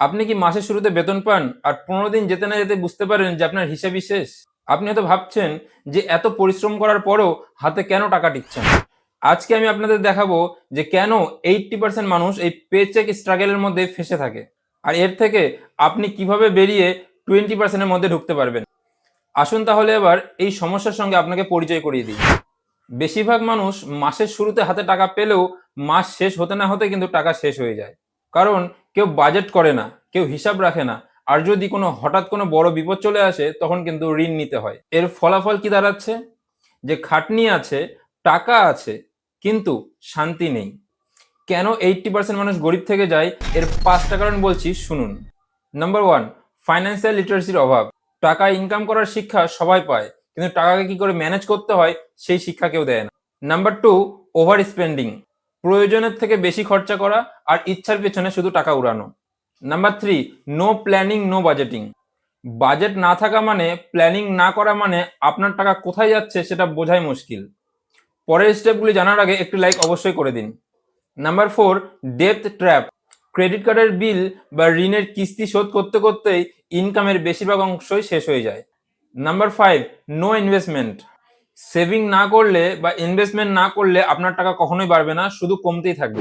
আপনি কি মাসের শুরুতে বেতন পান আর পনেরো দিন যেতে না যেতে বুঝতে পারেন যে আপনার হিসাবই শেষ আপনি হয়তো ভাবছেন যে এত পরিশ্রম করার পরেও হাতে কেন টাকা টিকছে না আজকে আমি আপনাদের দেখাবো যে কেন এইটটি পার্সেন্ট মানুষ এই পে চেক স্ট্রাগলের মধ্যে ফেসে থাকে। আর এর থেকে আপনি কীভাবে বেরিয়ে টোয়েন্টি পার্সেন্টের মধ্যে ঢুকতে পারবেন? আসুন তাহলে এবার এই সমস্যার সঙ্গে আপনাকে পরিচয় করিয়ে দিই। বেশিরভাগ মানুষ মাসের শুরুতে হাতে টাকা পেলেও মাস শেষ হতে না হতে কিন্তু টাকা শেষ হয়ে যায়। কারণ কেউ বাজেট করে না, কেউ হিসাব রাখে না। আর যদি কোনো হঠাৎ কোনো বড় বিপদ চলে আসে, তখন কিন্তু ঋণ নিতে হয়। এর ফলাফল কি দাঁড়াচ্ছে? যে খাটনি আছে, টাকা আছে, কিন্তু শান্তি নেই। কেন এইটটি পার্সেন্ট মানুষ গরিব থেকে যায়? এর পাঁচটা কারণ বলছি, শুনুন। নাম্বার ওয়ান ফাইন্যান্সিয়াল লিটারেসির অভাব। টাকা ইনকাম করার শিক্ষা সবাই পায়, কিন্তু টাকাকে কি করে ম্যানেজ করতে হয়, সেই শিক্ষা কেউ দেয় না। নাম্বার টু ওভার স্পেন্ডিং প্রয়োজনের থেকে বেশি খরচা করা আর ইচ্ছার পেছনে শুধু টাকা উড়ানো। Number three no planning no budgeting budget না থাকা মানে প্ল্যানিং না করা মানে আপনার টাকা কোথায় যাচ্ছে সেটা বোঝাই মুশকিল। পরের স্টেপগুলি জানার আগে একটি লাইক অবশ্যই করে দিন। Number four depth trap credit কার্ডের বিল বা ঋণের কিস্তি শোধ করতে করতেই ইনকামের বেশিরভাগ অংশই শেষ হয়ে যায়। Number five no investment saving না করলে বা ইনভেস্টমেন্ট না করলে আপনার টাকা কখনোই বাড়বে না, শুধু কমতেই থাকবে।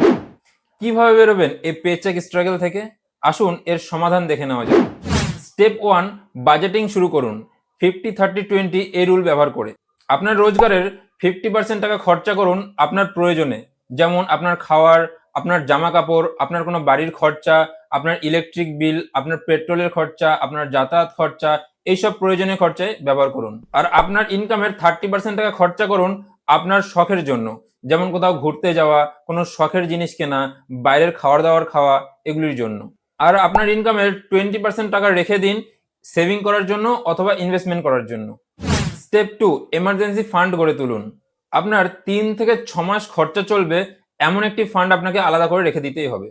কীভাবে বেরোবেন? এই পেচেক স্ট্রাগল থেকে। আসুন, এর সমাধান দেখে নেওয়া যাক। স্টেপ ওয়ান বাজেটিং শুরু করুন। ফিফটি থার্টি টোয়েন্টি এই রুল ব্যবহার করে। আপনার রোজগারের ফিফটি পার্সেন্ট টাকা খরচা করুন আপনার প্রয়োজনে। যেমন আপনার খাওয়ার, আপনার জামা কাপড় আপনার কোনো বাড়ির খরচা, আপনার ইলেকট্রিক বিল আপনার পেট্রোলের খরচা, আপনার যাতায়াত খরচা এইসব প্রয়োজনীয় খরচায় ব্যবহার করুন। আর আপনার ইনকামের থার্টি পার্সেন্ট টাকা খরচা করুন আপনার শখের জন্য। যেমন কোথাও ঘুরতে যাওয়া, কোনো শখের জিনিস কেনা, বাইরের খাওয়ার দাওয়ার খাওয়া এগুলির জন্য। আর আপনার ইনকামের টোয়েন্টি পার্সেন্ট টাকা রেখে দিন সেভিং করার জন্য অথবা ইনভেস্টমেন্ট করার জন্য। স্টেপ টু এমার্জেন্সি ফান্ড গড়ে তুলুন। আপনার তিন থেকে ছ মাস খরচা চলবে এমন একটি ফান্ড আপনাকে আলাদা করে রেখে দিতেই হবে।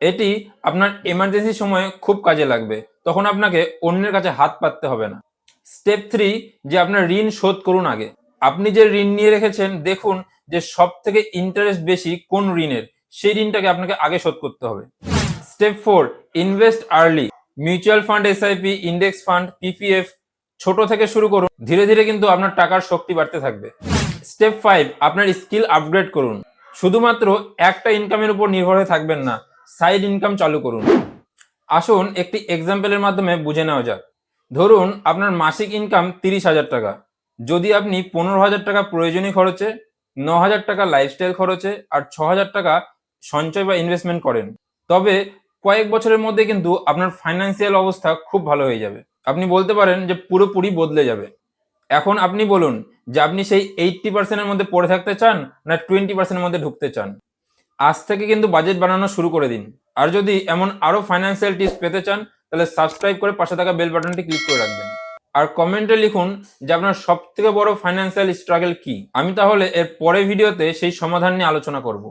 এটি আপনার এমার্জেন্সি সময়ে খুব কাজে লাগবে। তখন আপনাকে অন্যের কাছে হাত পাততে হবে না। স্টেপ থ্রি যে আপনার ঋণ শোধ করুন আগে। আপনি যে ঋণ নিয়ে রেখেছেন, দেখুন যে সব থেকে ইন্টারেস্ট বেশি কোন ঋণের, সেই ঋণটাকে আপনাকে আগে শোধ করতে হবে। Step four invest early mutual fund SIP index fund PPF ছোট থেকে শুরু করুন। ধীরে ধীরে কিন্তু আপনার টাকার শক্তি বাড়তে থাকবে। স্টেপ ফাইভ আপনার স্কিল আপগ্রেড করুন। শুধুমাত্র একটা ইনকামের উপর নির্ভর হয়ে থাকবেন না সাইড ইনকাম চালু করুন। আসুন একটি এক্সাম্পলের মাধ্যমে বুঝে নেওয়া যাক। ধরুন আপনার মাসিক ইনকাম তিরিশ হাজার টাকা। যদি আপনি পনেরো হাজার টাকা প্রয়োজনীয় খরচে, ন হাজার টাকা লাইফস্টাইল খরচে আর ছ হাজার টাকা সঞ্চয় বা ইনভেস্টমেন্ট করেন, তবে কয়েক বছরের মধ্যে কিন্তু আপনার ফাইন্যান্সিয়াল অবস্থা খুব ভালো হয়ে যাবে। আপনি বলতে পারেন যে পুরোপুরি বদলে যাবে। এখন আপনি বলুন যে আপনি সেই এইটটি পার্সেন্টের মধ্যে পড়ে থাকতে চান না টোয়েন্টি পার্সেন্টের মধ্যে ঢুকতে চান। আজ থেকে কিন্তু বাজেট বানানো শুরু করে দিন। আর যদি এমন আরও ফাইন্যান্সিয়াল টিপস পেতে চান, তাহলে সাবস্ক্রাইব করে পাশে থাকা বেল বাটনটি ক্লিক করে রাখবেন। আর কমেন্টে লিখুন যে আপনার সব থেকে বড় ফাইন্যান্সিয়াল স্ট্রাগল কি। আমি তাহলে এর পরে ভিডিওতে সেই সমাধান নিয়ে আলোচনা করব।